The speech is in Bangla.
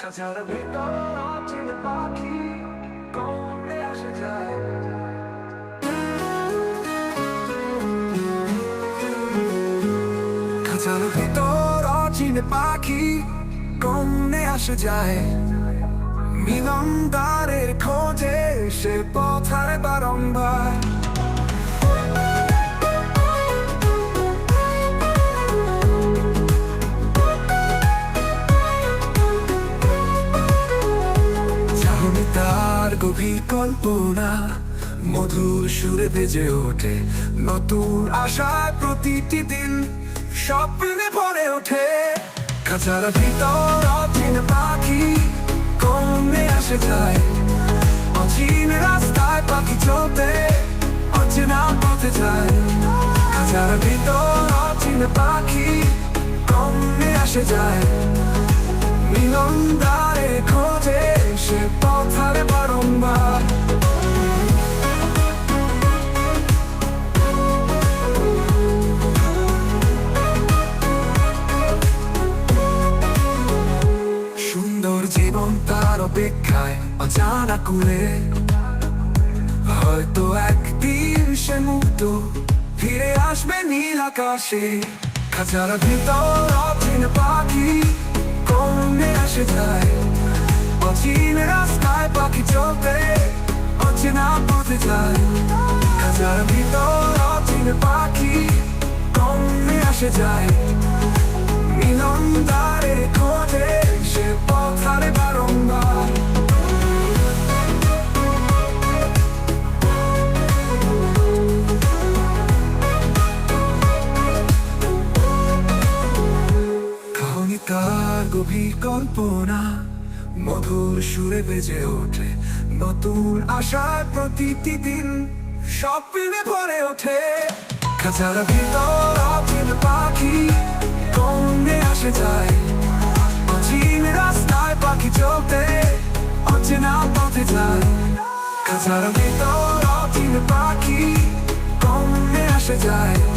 খাঁচার ভিতর অচেনা পাখি কমে আসে যায়? খাঁচার ভিতর অচিনে পাখি কমে আসে যায়? মিলন দ্বারের খোঁজে সে পথারে বারংবার। গভীর কল্পনা, মধুর সুরে বেজে ওঠে। নতুন আশায় প্রতিটি দিন স্বপ্নে ভরে ওঠে। খাঁচার ভিতর অচিন পাখি কমে আসে যায়। অচিন রাস্তায় পাখি চলতে অচেনা পথে যায়। খাঁচার ভিতর অচিন পাখি কমে আসে যায়। মিলন দ্বারে জীবন তার অপেক্ষায় অজানা কুলে হয়তো একদিন সে মুক্ত ফিরে আসবে নীল আকাশে খাঁচার ভিতর অচিন পাখি কমে আসে যায় অচিন রাস্তায় পাখি চলতে অচেনা পথে যায় খাঁচার ভিতর অচিন পাখি কমে আসে যায় মিলন দ্বারে খোঁজে গভীর কল্পনা, মধুর সুরে বেজে ওঠে। নতুন আশার প্রতিটি দিন স্বপ্নে ভরে ওঠে। খাঁচার ভিতর পাখি, কমে আসে যায়। যায় খাঁচার ভিতর অচিন পাখি কমে আসে যায়।